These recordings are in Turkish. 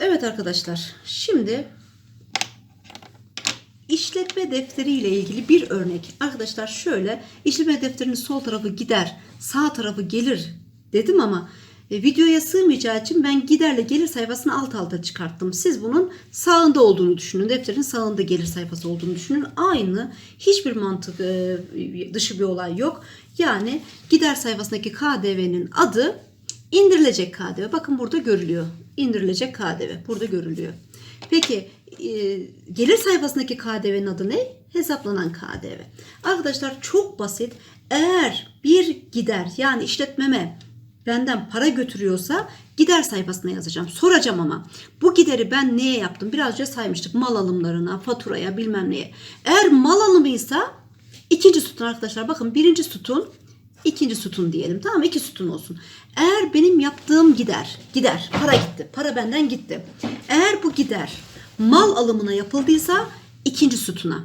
Evet arkadaşlar. Şimdi işletme defteri ile ilgili bir örnek. Arkadaşlar şöyle işletme defterinin sol tarafı gider, sağ tarafı gelir dedim ama e, videoya sığmayacağı için ben giderle gelir sayfasını alt alta çıkarttım. Siz bunun sağında olduğunu düşünün. Defterin sağında gelir sayfası olduğunu düşünün. Aynı hiçbir mantık e, dışı bir olay yok. Yani gider sayfasındaki KDV'nin adı indirilecek KDV. Bakın burada görülüyor. İndirilecek KDV. Burada görülüyor. Peki e, gelir sayfasındaki KDV'nin adı ne? Hesaplanan KDV. Arkadaşlar çok basit. Eğer bir gider yani işletmeme benden para götürüyorsa gider sayfasına yazacağım. Soracağım ama bu gideri ben neye yaptım? Biraz önce saymıştık. Mal alımlarına, faturaya bilmem neye. Eğer mal alımıysa ikinci sütun arkadaşlar. Bakın birinci sütun ikinci sütun diyelim. Tamam? İki sütun olsun. Eğer benim yaptığım gider, gider, para gitti. Para benden gitti. Eğer bu gider mal alımına yapıldıysa ikinci sütuna.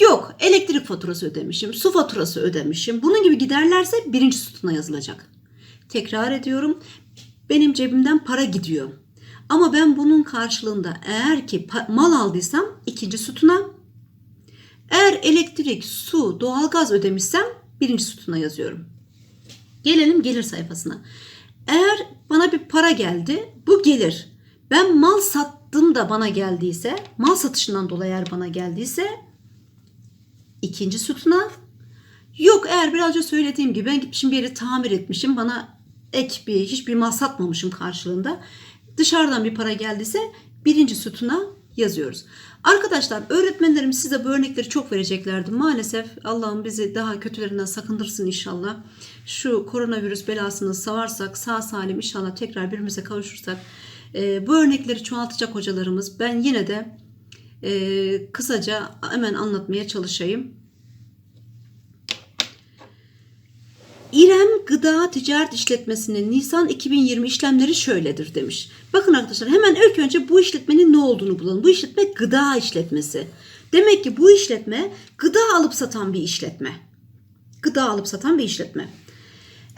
Yok elektrik faturası ödemişim, su faturası ödemişim. Bunun gibi giderlerse birinci sütuna yazılacak. Tekrar ediyorum. Benim cebimden para gidiyor. Ama ben bunun karşılığında eğer ki mal aldıysam ikinci sütuna, eğer elektrik, su, doğalgaz ödemişsem birinci sütuna yazıyorum. Gelelim gelir sayfasına. Eğer bana bir para geldi, bu gelir. Ben mal sattım da bana geldiyse, mal satışından dolayı eğer bana geldiyse ikinci sütuna. Yok eğer biraz önce söylediğim gibi ben gitmişim bir yeri tamir etmişim, bana ek bir hiçbir mal satmamışım karşılığında. Dışarıdan bir para geldiyse birinci sütuna yazıyoruz. Arkadaşlar öğretmenlerim size bu örnekleri çok vereceklerdi. Maalesef Allah'ım bizi daha kötülerinden sakındırsın inşallah. Şu koronavirüs belasını savarsak sağ salim inşallah tekrar birbirimize kavuşursak e, bu örnekleri çoğaltacak hocalarımız. Ben yine de e, kısaca hemen anlatmaya çalışayım. İrem Gıda Ticaret İşletmesi'nin Nisan 2020 işlemleri şöyledir demiş. Bakın arkadaşlar hemen ilk önce bu işletmenin ne olduğunu bulalım. Bu işletme gıda işletmesi. Demek ki bu işletme gıda alıp satan bir işletme. Gıda alıp satan bir işletme.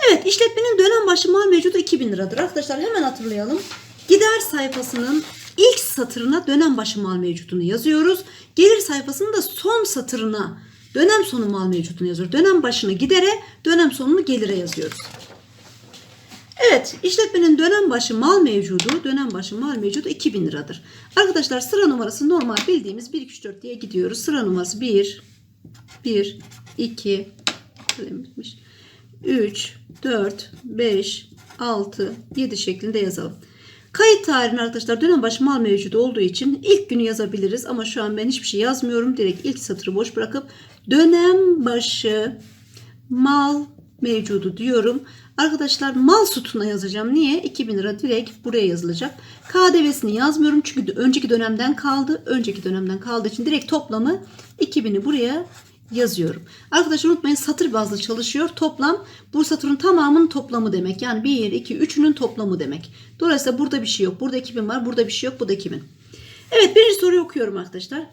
Evet işletmenin dönem başı mal mevcudu 2000 liradır. Arkadaşlar hemen hatırlayalım. Gider sayfasının ilk satırına dönem başı mal mevcudunu yazıyoruz. Gelir sayfasının da son satırına dönem sonu mal mevcudunu yazıyoruz. Dönem başını gidere, dönem sonunu gelire yazıyoruz. Evet, işletmenin dönem başı mal mevcudu, dönem başı mal mevcudu 2000 liradır. Arkadaşlar sıra numarası normal bildiğimiz 1 2 3 4 diye gidiyoruz. Sıra numarası 1 1 2 bitmiş. 3 4 5 6 7 şeklinde yazalım. Kayıt tarihini arkadaşlar dönem başı mal mevcudu olduğu için ilk günü yazabiliriz ama şu an ben hiçbir şey yazmıyorum. Direkt ilk satırı boş bırakıp dönem başı mal mevcudu diyorum. Arkadaşlar mal sütuna yazacağım. Niye? 2000 lira direkt buraya yazılacak. KDV'sini yazmıyorum çünkü önceki dönemden kaldı. Önceki dönemden kaldığı için direkt toplamı 2000'i buraya yazıyorum. Arkadaşlar unutmayın satır bazlı çalışıyor. Toplam bu satırın tamamının toplamı demek. Yani 1, 2, 3'ünün toplamı demek. Dolayısıyla burada bir şey yok. Burada 2000 var. Burada bir şey yok. Burada 2000. Evet birinci soruyu okuyorum arkadaşlar.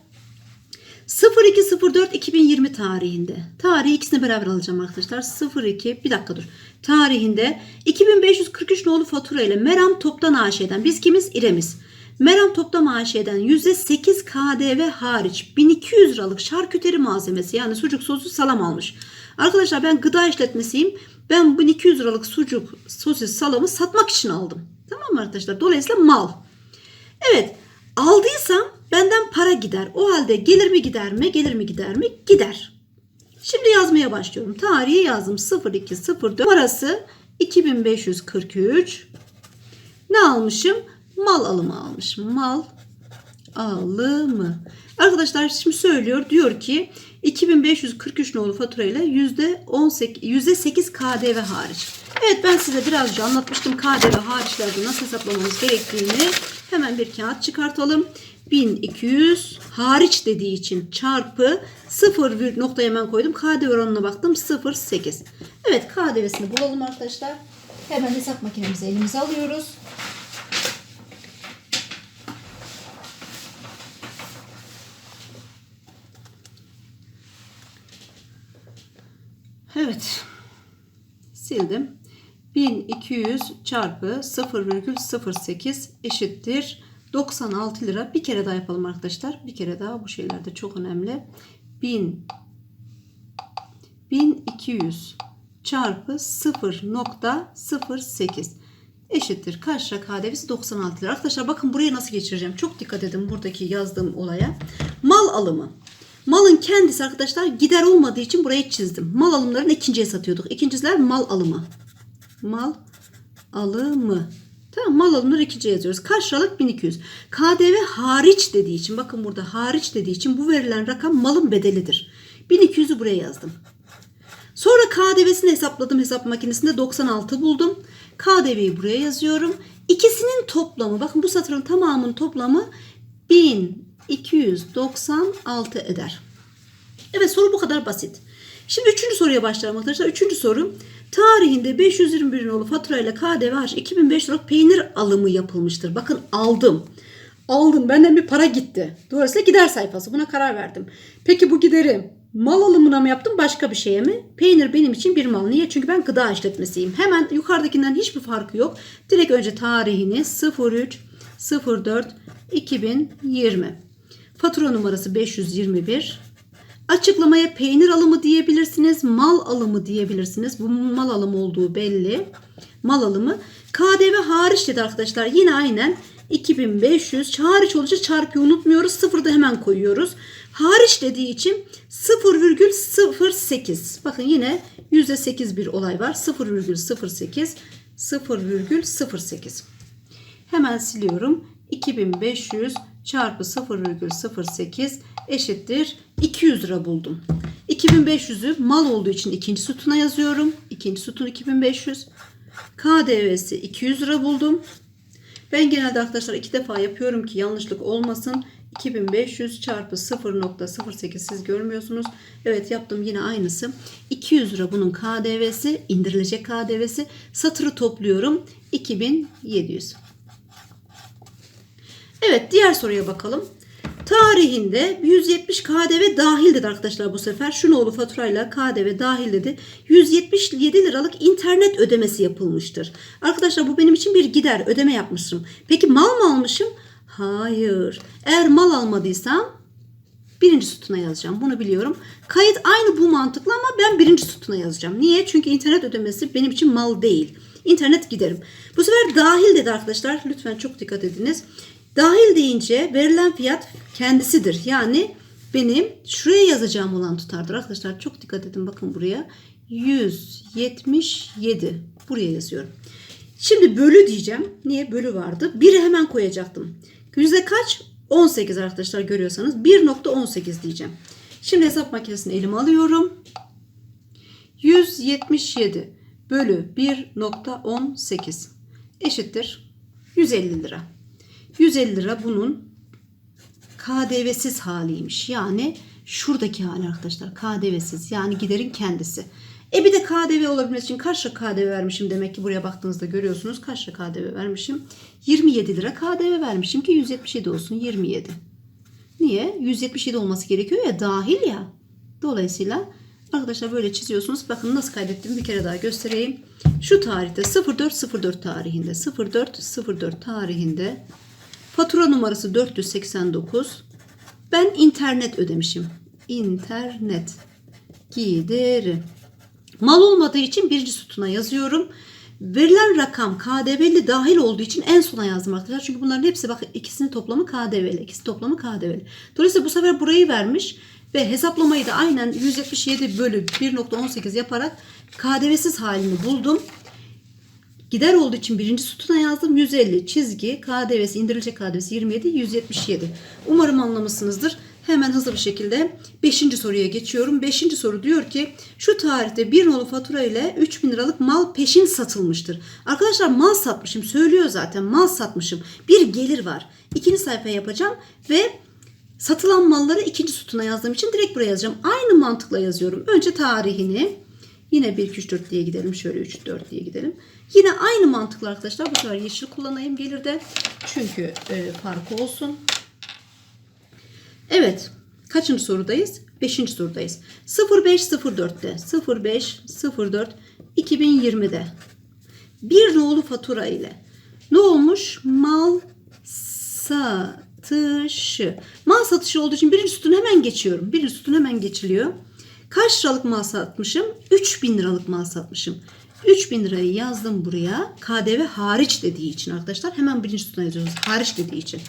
02.04.2020 tarihinde. Tarihi ikisini beraber alacağım arkadaşlar. 02 bir dakika dur. Tarihinde 2543 nolu fatura ile Meram Toptan AŞ'den biz kimiz? İremiz. Meram Toptan AŞ'den %8 KDV hariç 1200 liralık şarküteri malzemesi yani sucuk sosu salam almış. Arkadaşlar ben gıda işletmesiyim. Ben 1200 liralık sucuk sosis salamı satmak için aldım. Tamam mı arkadaşlar? Dolayısıyla mal. Evet aldıysam benden para gider. O halde gelir mi gider mi? Gelir mi gider mi? Gider. Şimdi yazmaya başlıyorum. Tarihi yazdım 0204 parası 2543. Ne almışım? Mal alımı almışım. Mal alımı. Arkadaşlar şimdi söylüyor. Diyor ki 2543 nolu faturayla %18 %8 KDV hariç. Evet ben size biraz önce anlatmıştım KDV hariçlerde nasıl hesaplamamız gerektiğini. Hemen bir kağıt çıkartalım. 1200 hariç dediği için çarpı 0 bir nokta hemen koydum. KDV oranına baktım 0.8. Evet KDV'sini bulalım arkadaşlar. Hemen hesap makinemizi elimize alıyoruz. Evet. Sildim. 1200 çarpı 0,08 eşittir 96 lira. Bir kere daha yapalım arkadaşlar. Bir kere daha bu şeyler de çok önemli. 1000 1200 çarpı 0.08 eşittir. Kaç lira KDV'si 96 lira. Arkadaşlar bakın buraya nasıl geçireceğim. Çok dikkat edin buradaki yazdığım olaya. Mal alımı. Malın kendisi arkadaşlar gider olmadığı için burayı çizdim. Mal alımlarını ikinciye satıyorduk. İkinciler mal alımı. Mal alımı. Tamam mal alımları ikinciye yazıyoruz. Kaç liralık 1200. KDV hariç dediği için bakın burada hariç dediği için bu verilen rakam malın bedelidir. 1200'ü buraya yazdım. Sonra KDV'sini hesapladım hesap makinesinde 96 buldum. KDV'yi buraya yazıyorum. İkisinin toplamı bakın bu satırın tamamının toplamı 1296 eder. Evet soru bu kadar basit. Şimdi üçüncü soruya başlayalım arkadaşlar. Üçüncü soru. Tarihinde 521 nolu faturayla KDV hariç 2500 liralık peynir alımı yapılmıştır. Bakın aldım. Aldım. Benden bir para gitti. Dolayısıyla gider sayfası. Buna karar verdim. Peki bu gideri mal alımına mı yaptım başka bir şeye mi? Peynir benim için bir mal. Niye? Çünkü ben gıda işletmesiyim. Hemen yukarıdakinden hiçbir farkı yok. Direkt önce tarihini 03 04 2020. Fatura numarası 521. Açıklamaya peynir alımı diyebilirsiniz, mal alımı diyebilirsiniz. Bu mal alımı olduğu belli. Mal alımı. KDV hariç dedi arkadaşlar. Yine aynen 2500 hariç olunca çarpıyı unutmuyoruz. Sıfırı da hemen koyuyoruz. Hariç dediği için 0,08. Bakın yine %8 bir olay var. 0,08 0,08. Hemen siliyorum. 2500 çarpı 0,08 eşittir 200 lira buldum. 2500'ü mal olduğu için ikinci sütuna yazıyorum. İkinci sütun 2500. KDV'si 200 lira buldum. Ben genelde arkadaşlar iki defa yapıyorum ki yanlışlık olmasın. 2500 çarpı 0.08 siz görmüyorsunuz. Evet yaptım yine aynısı. 200 lira bunun KDV'si, indirilecek KDV'si. Satırı topluyorum. 2700. Evet diğer soruya bakalım. Tarihinde 170 KDV dahil dedi arkadaşlar bu sefer. Şunoğlu faturayla KDV dahil dedi. 177 liralık internet ödemesi yapılmıştır. Arkadaşlar bu benim için bir gider ödeme yapmışım. Peki mal mı almışım? Hayır. Eğer mal almadıysam birinci sütuna yazacağım. Bunu biliyorum. Kayıt aynı bu mantıkla ama ben birinci sütuna yazacağım. Niye? Çünkü internet ödemesi benim için mal değil. İnternet giderim. Bu sefer dahil dedi arkadaşlar. Lütfen çok dikkat ediniz. Dahil deyince verilen fiyat kendisidir. Yani benim şuraya yazacağım olan tutardır. Arkadaşlar çok dikkat edin bakın buraya. 177 buraya yazıyorum. Şimdi bölü diyeceğim. Niye? Bölü vardı. 1'i hemen koyacaktım. Yüzde kaç? 18 arkadaşlar görüyorsanız. 1.18 diyeceğim. Şimdi hesap makinesini elime alıyorum. 177 bölü 1.18 eşittir 150 lira. 150 lira bunun KDV'siz haliymiş. Yani şuradaki hali arkadaşlar. KDV'siz yani giderin kendisi. E bir de KDV olabilmesi için kaç lira KDV vermişim demek ki buraya baktığınızda görüyorsunuz. Kaç lira KDV vermişim? 27 lira KDV vermişim ki 177 olsun 27. Niye? 177 olması gerekiyor ya dahil ya. Dolayısıyla arkadaşlar böyle çiziyorsunuz. Bakın nasıl kaydettim bir kere daha göstereyim. Şu tarihte 0404 tarihinde 0404 tarihinde fatura numarası 489. Ben internet ödemişim. İnternet gideri. Mal olmadığı için birinci sütuna yazıyorum. Verilen rakam KDV'li dahil olduğu için en sona yazdım arkadaşlar. Çünkü bunların hepsi bak ikisinin toplamı KDV'li. ikisi toplamı KDV'li. Dolayısıyla bu sefer burayı vermiş ve hesaplamayı da aynen 177 bölü 1.18 yaparak KDV'siz halini buldum. Gider olduğu için birinci sütuna yazdım. 150 çizgi KDV'si indirilecek KDV'si 27 177. Umarım anlamışsınızdır. Hemen hızlı bir şekilde 5. soruya geçiyorum. 5. soru diyor ki şu tarihte bir nolu fatura ile 3000 liralık mal peşin satılmıştır. Arkadaşlar mal satmışım söylüyor zaten mal satmışım. Bir gelir var. İkinci sayfa yapacağım ve satılan malları ikinci sütuna yazdığım için direkt buraya yazacağım. Aynı mantıkla yazıyorum. Önce tarihini yine 1 2 3 4 diye gidelim. Şöyle 3 4 diye gidelim. Yine aynı mantıkla arkadaşlar bu sefer yeşil kullanayım gelirde. Çünkü e, farkı olsun. Evet. Kaçıncı sorudayız? Beşinci sorudayız. 0504'te 0504 2020'de Bir nolu fatura ile ne olmuş? Mal satışı. Mal satışı olduğu için birinci sütunu hemen geçiyorum. Birinci sütun hemen geçiliyor. Kaç liralık mal satmışım? 3000 liralık mal satmışım. 3000 lirayı yazdım buraya. KDV hariç dediği için arkadaşlar. Hemen birinci sütuna yazıyoruz. Hariç dediği için.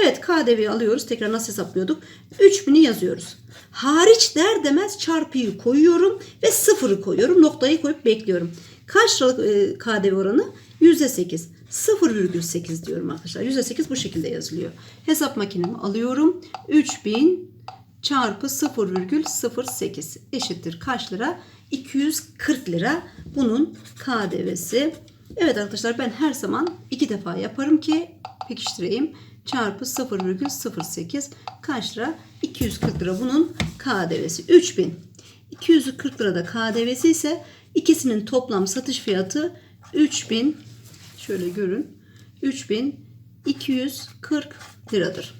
Evet KDV'yi alıyoruz. Tekrar nasıl hesaplıyorduk? 3000'i yazıyoruz. Hariç der demez çarpıyı koyuyorum ve sıfırı koyuyorum. Noktayı koyup bekliyorum. Kaç liralık e, KDV oranı? %8. 0,8 diyorum arkadaşlar. %8 bu şekilde yazılıyor. Hesap makinemi alıyorum. 3000 çarpı 0,08 eşittir kaç lira? 240 lira bunun KDV'si. Evet arkadaşlar ben her zaman iki defa yaparım ki pekiştireyim. Çarpı 0,08 kaç lira? 240 lira bunun KDV'si. 3000. 240 lirada KDV'si ise ikisinin toplam satış fiyatı 3000 şöyle görün 3240 liradır.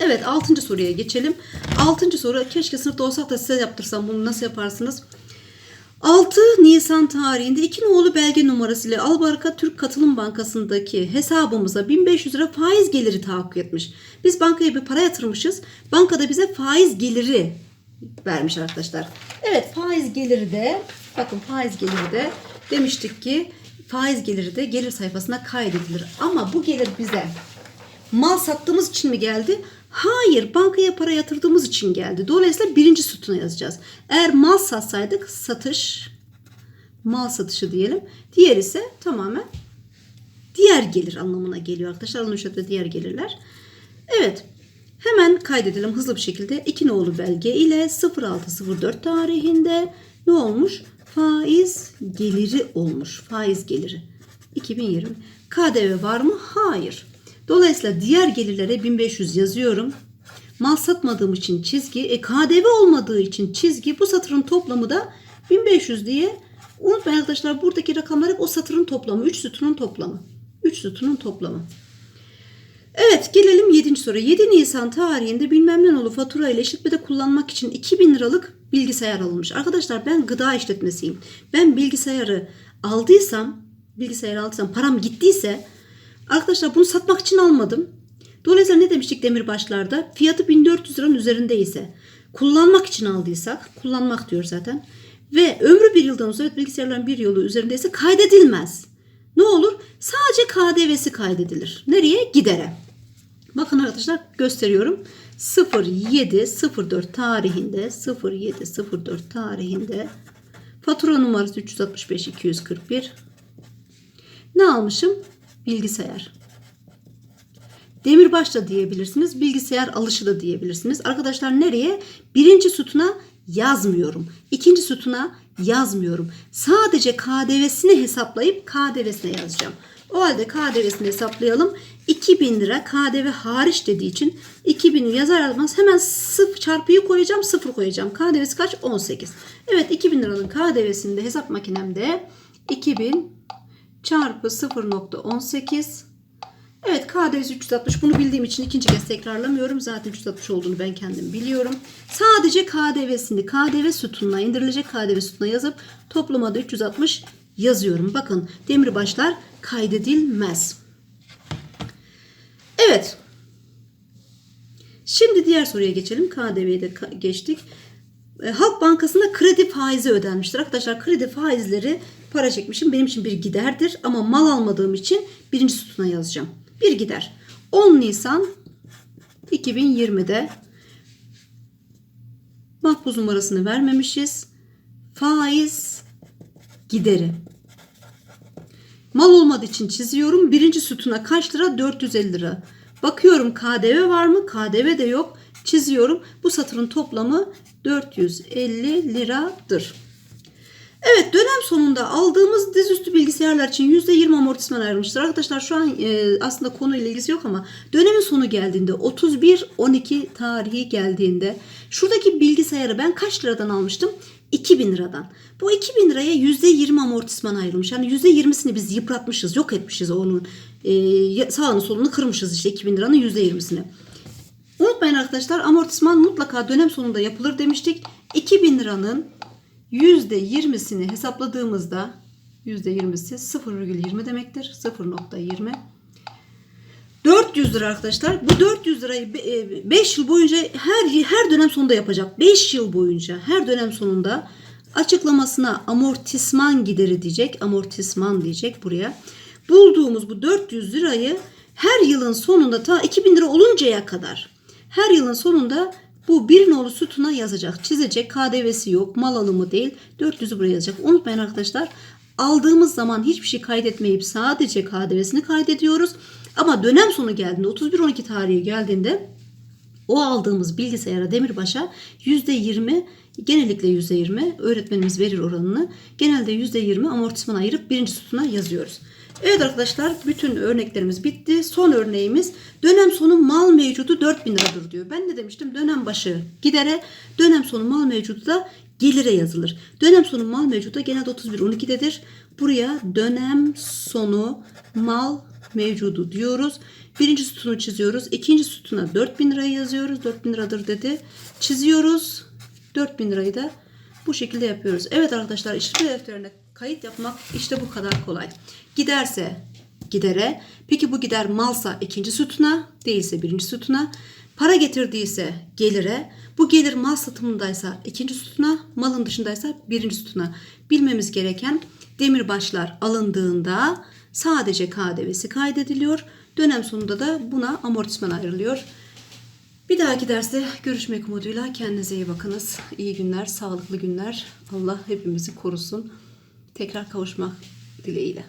Evet 6. soruya geçelim. 6. soru keşke sınıfta olsak da size yaptırsam bunu nasıl yaparsınız? 6 Nisan tarihinde iki nolu belge numarası ile Albarka Türk Katılım Bankası'ndaki hesabımıza 1500 lira faiz geliri tahakkuk etmiş. Biz bankaya bir para yatırmışız. Bankada bize faiz geliri vermiş arkadaşlar. Evet faiz geliri de bakın faiz geliri de demiştik ki faiz geliri de gelir sayfasına kaydedilir. Ama bu gelir bize mal sattığımız için mi geldi? Hayır, bankaya para yatırdığımız için geldi. Dolayısıyla birinci sütuna yazacağız. Eğer mal satsaydık satış, mal satışı diyelim. Diğer ise tamamen diğer gelir anlamına geliyor arkadaşlar. Onun şöyle diğer gelirler. Evet. Hemen kaydedelim hızlı bir şekilde. İki nolu belge ile 0604 tarihinde ne olmuş? Faiz geliri olmuş. Faiz geliri. 2020. KDV var mı? Hayır. Dolayısıyla diğer gelirlere 1500 yazıyorum. Mal satmadığım için çizgi, e, KDV olmadığı için çizgi. Bu satırın toplamı da 1500 diye. Unutmayın arkadaşlar buradaki rakamlar hep o satırın toplamı. 3 sütunun toplamı. 3 sütunun toplamı. Evet gelelim 7. soruya. 7 Nisan tarihinde bilmem ne nolu fatura ile işletmede kullanmak için 2000 liralık bilgisayar alınmış. Arkadaşlar ben gıda işletmesiyim. Ben bilgisayarı aldıysam, bilgisayarı aldıysam param gittiyse arkadaşlar bunu satmak için almadım. Dolayısıyla ne demiştik demirbaşlarda? Fiyatı 1400 liranın üzerindeyse kullanmak için aldıysak, kullanmak diyor zaten ve ömrü bir yıldan uzun bilgisayarların bir yılı üzerindeyse kaydedilmez. Ne olur? Sadece KDV'si kaydedilir. Nereye? Gidere. Bakın arkadaşlar gösteriyorum. 0704 tarihinde 0704 tarihinde fatura numarası 365 241 ne almışım? Bilgisayar. Demirbaş da diyebilirsiniz. Bilgisayar alışı da diyebilirsiniz. Arkadaşlar nereye? Birinci sütuna yazmıyorum. İkinci sütuna yazmıyorum. Sadece KDV'sini hesaplayıp KDV'sine yazacağım. O halde KDV'sini hesaplayalım. 2000 lira KDV hariç dediği için 2000'i yazar yazmaz hemen sıfır çarpıyı koyacağım sıfır koyacağım. KDV'si kaç? 18. Evet 2000 liranın KDV'sini de hesap makinemde 2000 çarpı 0.18 Evet KDV'si 360 bunu bildiğim için ikinci kez tekrarlamıyorum. Zaten 360 olduğunu ben kendim biliyorum. Sadece KDV'sini KDV sütununa indirilecek KDV sütununa yazıp toplama da 360 yazıyorum. Bakın demirbaşlar kaydedilmez. Evet. Şimdi diğer soruya geçelim. KDV'yi de geçtik. E, Halk Bankası'nda kredi faizi ödenmiştir. Arkadaşlar kredi faizleri para çekmişim. Benim için bir giderdir. Ama mal almadığım için birinci sütuna yazacağım. Bir gider. 10 Nisan 2020'de makbuz numarasını vermemişiz. Faiz gideri. Mal olmadığı için çiziyorum. Birinci sütuna kaç lira? 450 lira. Bakıyorum KDV var mı? KDV de yok. Çiziyorum. Bu satırın toplamı 450 liradır. Evet dönem sonunda aldığımız dizüstü bilgisayarlar için %20 amortisman ayrılmıştır. Arkadaşlar şu an e, aslında konuyla ilgisi yok ama dönemin sonu geldiğinde 31-12 tarihi geldiğinde şuradaki bilgisayarı ben kaç liradan almıştım? 2000 liradan. Bu 2000 liraya %20 amortisman ayrılmış. Yani %20'sini biz yıpratmışız, yok etmişiz onun e, sağını solunu kırmışız işte 2000 liranın %20'sini. Unutmayın arkadaşlar amortisman mutlaka dönem sonunda yapılır demiştik. 2000 liranın %20'sini hesapladığımızda %20'si 0,20 demektir. 0.20 400 lira arkadaşlar. Bu 400 lirayı 5 yıl boyunca her her dönem sonunda yapacak. 5 yıl boyunca her dönem sonunda açıklamasına amortisman gideri diyecek. Amortisman diyecek buraya. Bulduğumuz bu 400 lirayı her yılın sonunda ta 2000 lira oluncaya kadar her yılın sonunda bu bir nolu sütuna yazacak. Çizecek. KDV'si yok. Mal alımı değil. 400'ü buraya yazacak. Unutmayın arkadaşlar. Aldığımız zaman hiçbir şey kaydetmeyip sadece KDV'sini kaydediyoruz. Ama dönem sonu geldiğinde 31-12 tarihi geldiğinde o aldığımız bilgisayara demirbaşa %20 genellikle %20 öğretmenimiz verir oranını. Genelde %20 amortisman ayırıp birinci sütuna yazıyoruz. Evet arkadaşlar bütün örneklerimiz bitti. Son örneğimiz dönem sonu mal mevcudu 4000 liradır diyor. Ben ne demiştim? Dönem başı gidere, dönem sonu mal mevcudu da gelire yazılır. Dönem sonu mal mevcudu da genelde 31-12'dedir. Buraya dönem sonu mal mevcudu diyoruz. Birinci sütunu çiziyoruz. İkinci sütuna 4000 lirayı yazıyoruz. 4000 liradır dedi. Çiziyoruz. 4000 lirayı da bu şekilde yapıyoruz. Evet arkadaşlar işletme defterine kayıt yapmak işte bu kadar kolay. Giderse gidere. Peki bu gider malsa ikinci sütuna, değilse birinci sütuna. Para getirdiyse gelire. Bu gelir mal satımındaysa ikinci sütuna, malın dışındaysa birinci sütuna. Bilmemiz gereken demirbaşlar alındığında sadece KDV'si kaydediliyor. Dönem sonunda da buna amortisman ayrılıyor. Bir dahaki derste görüşmek umuduyla kendinize iyi bakınız. İyi günler, sağlıklı günler. Allah hepimizi korusun. Tekrar kavuşmak dileğiyle.